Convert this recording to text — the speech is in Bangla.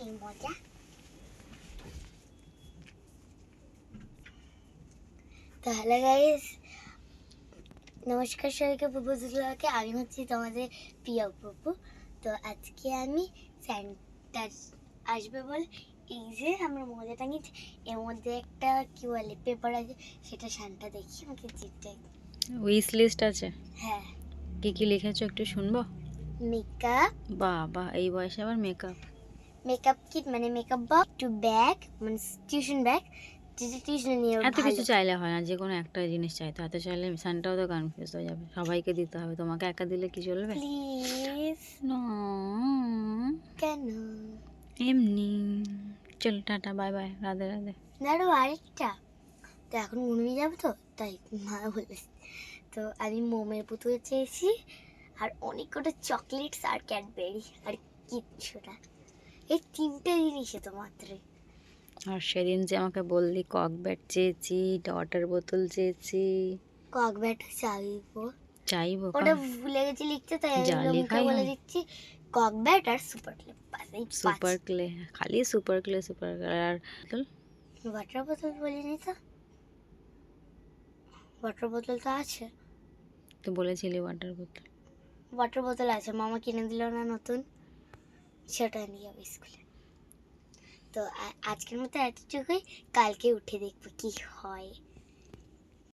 কি মজা তাহলে গাইস নমস্কার সবাইকে প্রপোজলকে আমি হচ্ছি তোমাদের প্রিয় প্রভু। তো আজকে আমি স্যান্টার আসবে বলে এই যে আমরা মজা টাঙিয়েছি। এর মধ্যে একটা কি বলে পেপার আছে সেটা শানটা দেখি আমাকে চিটটা উইস লিস্ট আছে? হ্যাঁ। কি কি লিখেছো একটু শুনব? মেকআপ বাবা এই বয়সে আবার মেকআপ মেকআপ কিট মানে মেকআপ বক্স টু ব্যাগ মানে টিউশন ব্যাগ যেটা টিউশনে নিয়ে এত কিছু চাইলে হয় না যে কোনো একটা জিনিস চাইতে এত চাইলে সানটাও তো কনফিউজ হয়ে যাবে। সবাইকে দিতে হবে তোমাকে একা দিলে কি চলবে? প্লিজ না। কেন? এমনি। চল tata bye bye Radhe Radhe. ধরো আরেকটা। তো এখন ঘুমিয়ে যাব তো তাই মা বলেছে তো আমি মোমের পুতুল চেয়েছি আর অনেক কটা চকলেটস আর ক্যাডবেরি আর কিচ্ছু না। এই তিনটে জিনিসে তো মাত্রই আর সেদিন যে আমাকে বললি কক ব্যাট চেয়েছি ওয়াটার বোতল চেয়েছি। কক ব্যাট চাইব। চাইব ওটা ভুলে গেছি লিখতে তাই আমি বলে দিচ্ছি কক ব্যাট আর সুপার ক্লে সুপার ক্লে খালি সুপার ক্লে সুপার ক্লে আর? ওয়াটার বোতল বলিনি তো? ওয়াটার বোতল তো আছে। তো বলেছিলি ওয়াটার বোতল ওয়াটার বোতল আছে মামা কিনে দিল না নতুন। সেটা নিয়ে যাব স্কুলে। তো আজকের মতো এতটুকুই। কালকে উঠে দেখব কি হয়।